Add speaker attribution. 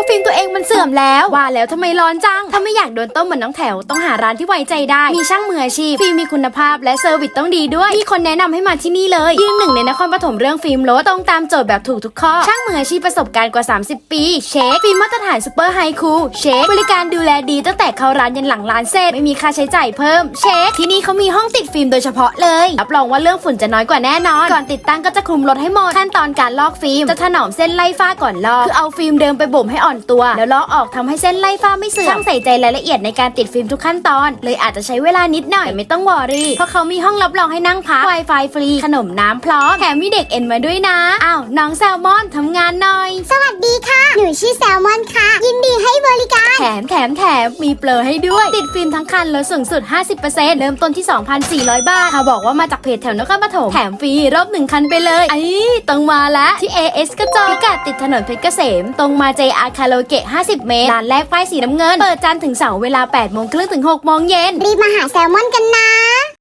Speaker 1: ว่าฟิล์มตัวเองมันเสื่อมแล้ว ว่าแล้วทำไมร้อนจัง ถ้าไม่อยากโดนต้มเหมือนน้องแถว ต้องหาร้านที่ไว้ใจได้ มีช่างมืออาชีพ ฟิล์มมีคุณภาพและเซอร์วิสต้องดีด้วย มีคนแนะนำให้มาที่นี่เลย ยืนหนึ่งในนครปฐมเรื่องฟิล์มรถตรงตามโจทย์แบบถูกทุกข้อ ช่างมืออาชีพประสบการณ์กว่า 30 ปี เช็ค ฟิล์มมาตรฐานซูเปอร์ไฮคูเช็ค บริการดูแลดีตั้งแต่เข้าร้านยันหลังร้านเสร็จไม่มีค่าใช้จ่ายเพิ่ม เช็ค ที่นี่เขามีห้องติดฟิล์มโดยเฉพาะเลย รับรองว่าเรื่องฝุ่นจะน้อยกว่าแน่นอน ก่อนติดตั้งก็จะคลุมรถให้หมดขั้นตอนการลอกฟิล์มจะถนอมเส้นไล่ฝ้าก่อนลอกคือเอาฟิล์มเดิมไปบ่มให้อ่อนตัว แล้วลอกออกทำให้เส้นไล่ฝ้าไม่เสื่อมช่างใส่ใจรายละเอียดในการติดฟิล์มทุกขั้นตอน เลยอาจจะใช้เวลานิดหน่อยแต่ไม่ต้องวอรี่ เพราะเขามีห้องรับรองให้นั่งพัก Wi-Fi ฟรี ขนมน้ำพร้อม แถมมีเด็กเอ็นมาด้วยนะ อ้าวน้องแซลมอนทำงานหน่อย
Speaker 2: สวัสดีค่ะ หนูชื่อแซลมอนค่ะ ยินดีให้
Speaker 1: ถมแถมแถมมีเปลอให้ด้วย ติดฟิล์มทั้งคันลดสูงสุด 50%เริ่มต้นที่ 2,400 บาทเขาบอกว่ามาจากเพจแถวนครปฐมแถมฟรีรอบหนึ่งคันไปเลยไอ้ต้องมาแล้วที่ AS กระจกพิกัดติดถนนเพชรเกษม ตรงมา JR คาราโลเกะ 50 เมตรร้านแรกป้ายสีน้ำเงิน เปิดจันทร์ถึงเสาร์เวลา8โมงครึ่งถึง6โมงเย็น
Speaker 2: รีบมาหาแซลมอนกันนะ